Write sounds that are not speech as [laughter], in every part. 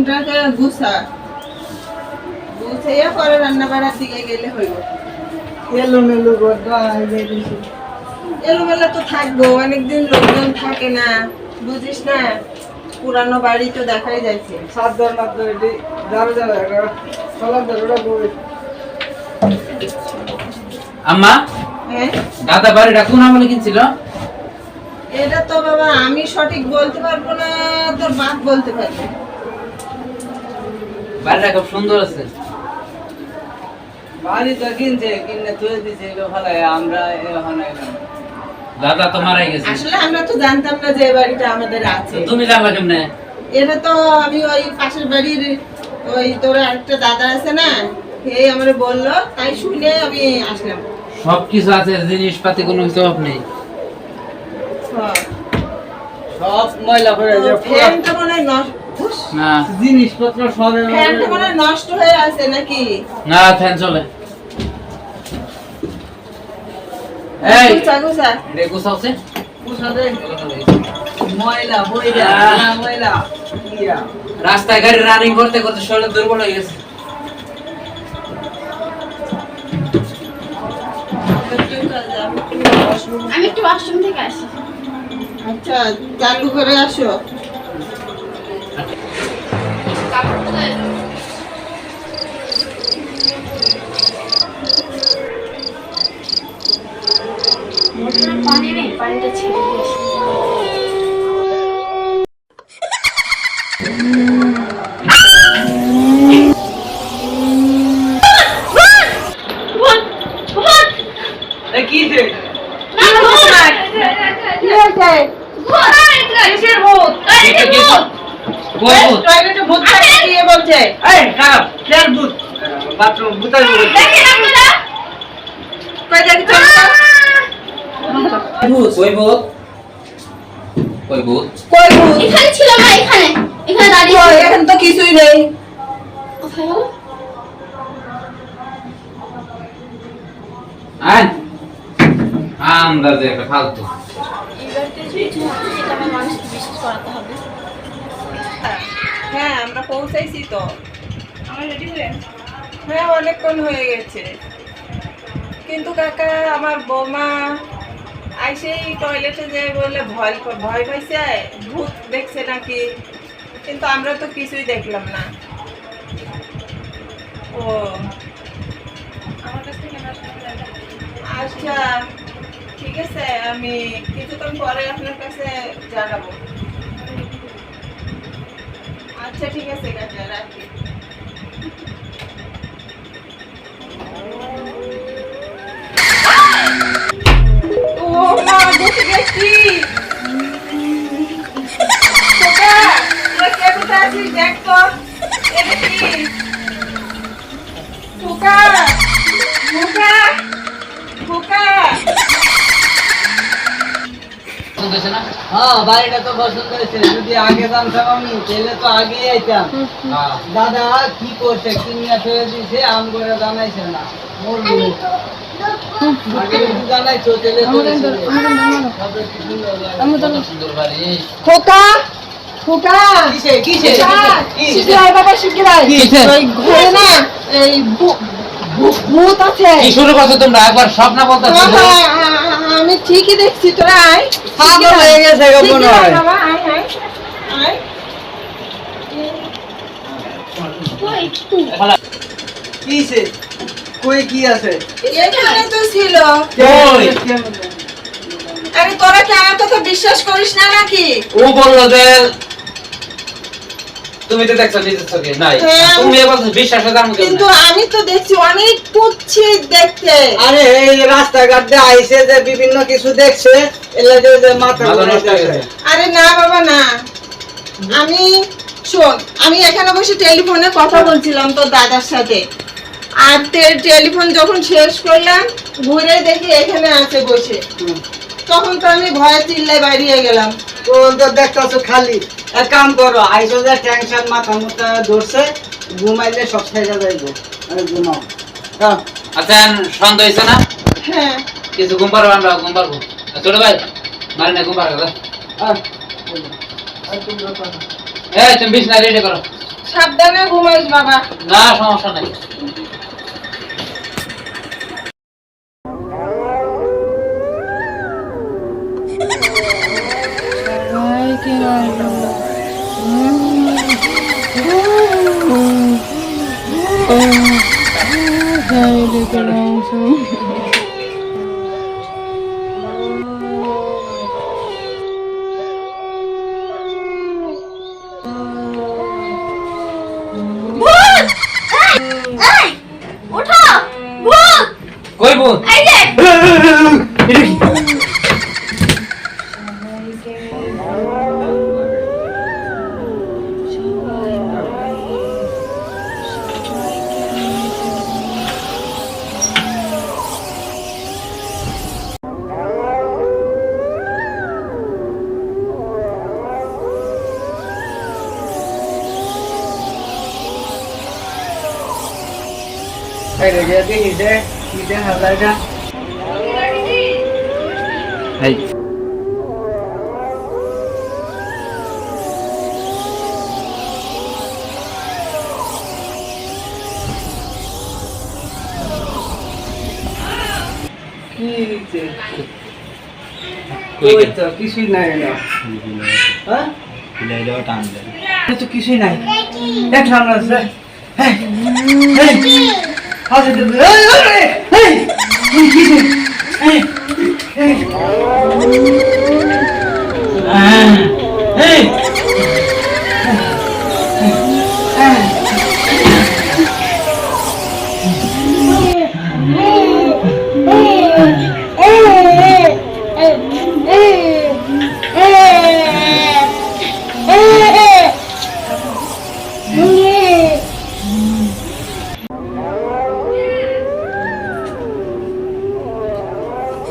রুমটাকে গুছা। গুছাইয়া পরে রান্না বাড়ার দিকে গেলে হইব। এলো মেলো গড্ডা হয়ে গেছে এলোমেলা তো থাকব অনেকদিন লোকজন থাকে না বুঝিস না? পুরানো বাড়ি তো দেখাই যাচ্ছে সাত ধর মাত্র এটি যাবে যাবে সবার ধরে বই আম্মা? হ্যাঁ? দাদা বাড়িটা কোন আমলে কিনছিল? এটা তো বাবা আমি সঠিক বলতে পারব না তোর বাপ বলতে পারবে। বাড়িটা খুব সুন্দর আছে। বাড়ি তো কিনছে কিনে তুলে দিছে ভালো আমরা এখন। দাদা গেছে। আসলে আমরা তো জানতাম না যে বাড়িটা আমাদের আছে। তুমি জানলা কেমনে? এটা তো আমি ওই পাশের বাড়ির ওই তোর একটা দাদা আছে না এই আমারে বলল তাই শুনে আমি আসলাম। সব কিছু আছে জিনিসপাতি কোনো কিছু নেই। হ্যাঁ। সব ময়লা করে তো মনে হয় নষ্ট না। জিনিসপত্র সব ফ্যানটা মনে নষ্ট হয়ে আছে নাকি? না ফ্যান চলে। এই গুছা গুছা। এটা গুছাওছে ময়লা বইলা ময়লা ইয়া। রাস্তায় গাড়ি রানিং করতে করতে শরীর দুর্বল হয়ে গেছে। আমি একটু ওয়াশরুম থেকে আসি। আচ্ছা চালু করে আসো। পানি নেই পানিটা ছেড়ে দিয়ে আসি এ কি রে কিসের ভূত? কই ভূত? টয়লেটে ভূত থাকে দিয়ে বলছে? এই খারাপ ফের ভূত। বাথরুম ভূতাই ভূত কই দেখি ভূত কই ভূত কই ভূত এখানে ছিল না এখানে। এখানে দাঁড়িয়ে ছিল। তো কিছুই নেই। কোথায় গেল? আয়। আন্দাজে একটা ফালতু। হ্যাঁ আমরা পৌঁছাইছি তো। আমার রেডি হয়ে? হ্যাঁ অনেকক্ষণ হয়ে গেছে। কিন্তু কাকা আমার বৌমা আইসেই টয়লেটে যে বলে ভয় ভয় পাইছে ভূত দেখছে নাকি? কিন্তু আমরা তো কিছুই দেখলাম না। ও। আচ্ছা ঠিক আছে আমি কিছুক্ষণ পরে আপনার কাছে জানাব। আচ্ছা ঠিক আছে কাকা রাখি। [laughs] ও মা দেখে গেছি খোকা, হ্যাঁ বাড়িটা তো পছন্দ হয়েছে যদি আগে জানতাম আমি তাহলে তো আগেই আইতাম। হ্যাঁ। দাদা কি করছে? কিনিয়া ফেলে দিছে আম করে জানাইছে না। মরবো। আগে খোকা! খোকা! বাবা না এই ভূ- ভূত আছে। কি শুরু করছ তোমরা? একবার স্বপ্ন আ- আ- আমি ঠিকই দেখছি তোরা আয়। পাগল হয়ে গেছে গো মনে হয়। আয় আয় আয়। কিসে কই কি আছে? এখানে তো ছিল। কই? আরে তোরা কি আমার কথা বিশ্বাস করিস না নাকি? ও বলল যে তুমি তো দেখছ নিজের চোখে নাই। হ্যাঁ। তুমি এবার বিশ্বাস কিন্তু আমি তো দেখছি অনেক পুচ্ছি দেখতে। আরে এই রাস্তাঘাট দিয়ে আইছে যে বিভিন্ন কিছু দেখছে এলে যে যে মাথা হয়ে। আরে না বাবা না। আমি শোন আমি এখানে বসে টেলিফোনে কথা বলছিলাম তোর দাদার সাথে। আর তে- টেলিফোন যখন শেষ করলাম ঘুরে দেখি এখানে আছে বসে। তখন তো আমি ভয়ে চিল্লাই বাড়িয়ে গেলাম। তো তো দেখতেছো খালি। এক কাম করো আইসো যে টেনশন মাথা মুথা ধরছে ঘুমাইলে সব ছেড়ে যাইবো। আরে ঘুমাও। হ্যাঁ আচ্ছা সন্দেহ হয়েছে না? হ্যাঁ। কিছু ঘুম পারব আমরা ঘুম পারব ছোট ভাই মারি না ঘুম পারব হ্যাঁ। এই তুমি বিছনা রেডি করো। সাবধানে ঘুমাইস বাবা। না সমস্যা নাই। কই বোন এই যে এই রে, যে দেখি যে, কি দেখা যায় এটা? এই কি হইছে? কই ওই গেল? তো, কিছুই নাই। হ্যাঁ? কিছুই নাই। দেখলাম না স্যার হেই, হেই, হাতে দেবে। এই, এই, এই, এই, কি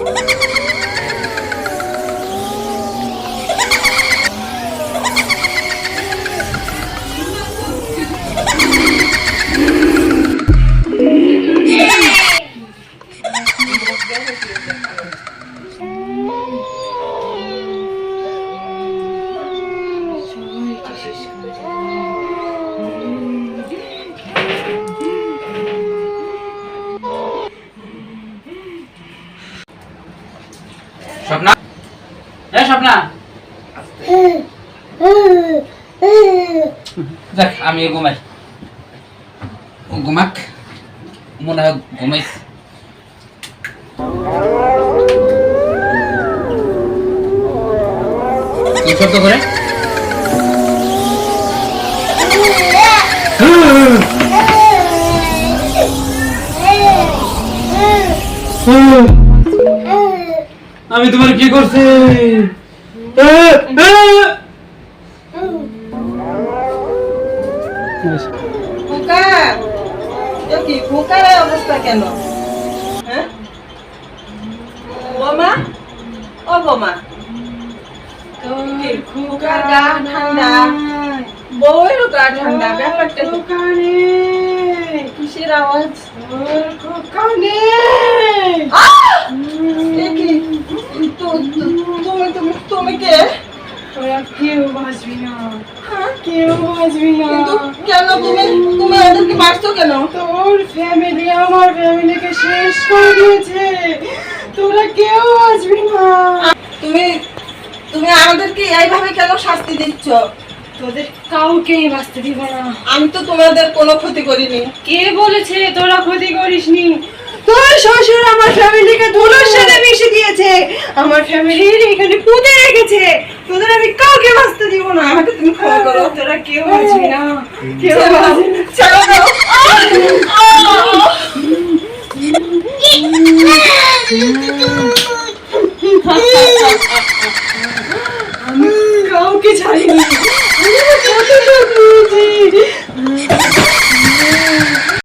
Ha ha ha! স্বপ্না? দেখ আমি ঘুমাই। ঘুমাক। মনে হয় ঘুমাইস কি শব্দ করে আমি তোমার কি করছি? খোকা কি খোকার অবস্থা কেন হ্যাঁ বোমা ও বোমা খোকার গা ঠান্ডা বউয়েরও গা ঠান্ডা ব্যাপারটা কি? কিসের আওয়াজ আহ! কি? তু- কেউ বাঁচবি না। হ্যাঁ? কেউ বাঁচবি না। কিন্তু কেন? তুমি তুমি এদেরকে মারছো কেন? তোর ফ্যামিলি আমার ফ্যামিলিকে শেষ করে দিয়েছে। তোরা কেউ বাঁচবি না। তুমি তুমি আমাদেরকে এইভাবে কেন শাস্তি দিচ্ছ? তোদের কাউকেই বাঁচতে দিব না। আমি তো তোমাদের কোনো ক্ষতি করিনি। কে বলেছে তোরা ক্ষতি করিসনি? তোর শ্বশুর আমার ফ্যামিলিকে ধুলোর সাথে মিশে দিয়েছে। আমার ফ্যামিলির এখানে পুঁতে রেখেছে। তোদের আমি কাউকে বাঁচতে দিব না। আমাকে তুমি ক্ষমা করো। তোরা কেউ বাঁচবি না। কেউ বাঁচবি না।